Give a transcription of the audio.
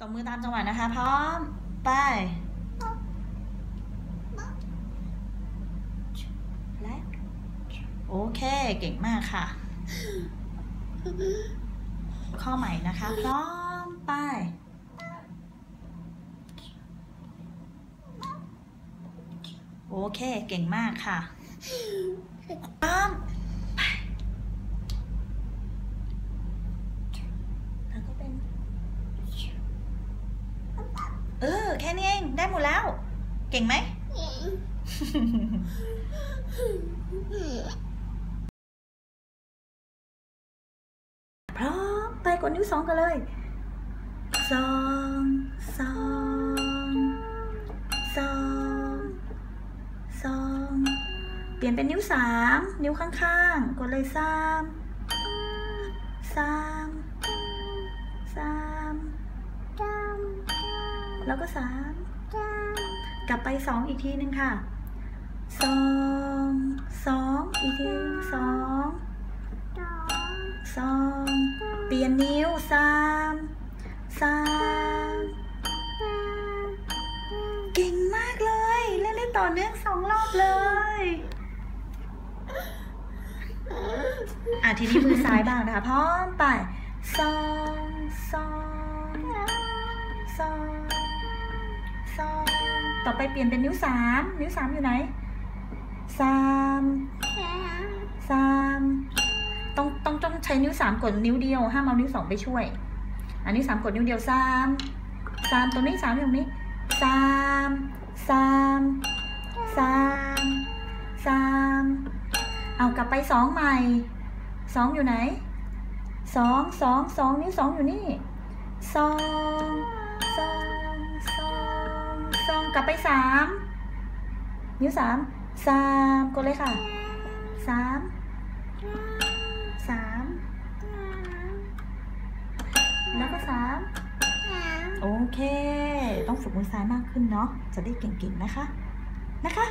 ตบมือตามจังหวะนะคะ พร้อม ไป และ โอเค เก่งมากค่ะ ข้อใหม่นะคะ พร้อม ไป โอเค เก่งมากค่ะพร้อม ไป แล้วก็เป็น เออ แค่นี้เอง ได้หมดแล้ว เก่งไหม พร้อม ไปกดนิ้วสองกันเลยสองสองสองสองเปลี่ยนเป็นนิ้วสามนิ้วข้างๆ กดเลยสามสาม แล้วก็สามกลับไปสองอีกทีหนึ่งค่ะสองสองอีกทีสองสองเปลี่ยนนิ้วสามสามเก่งมากเลย เล่นได้ต่อเนื่องสองรอบเลยอะทีนี้มือซ้ายบ้างนะคะพร้อมไปสองสองสอง สองต่อไปเปลี่ยนเป็นนิ้วสามนิ้วสามอยู่ไหนสามสามต้องต้องต้องใช้นิ้วสามกดนิ้วเดียวห้ามเอานิ้วสองไปช่วย อันนี้สามกดนิ้วเดียวสามสามตรงนี้สามอยู่ตรงนี้สามสามสามสามเอากลับไปสองใหม่สองอยู่ไหนสองสองสองนิ้วสองอยู่นี่สอง ลับไปสามนิ้วสามสามกดเลยค่ะสามสามแล้วก็สามโอเค ต้องฝึกมือซ้ายมากขึ้นเนาะจะได้เก่งๆนะคะนะคะ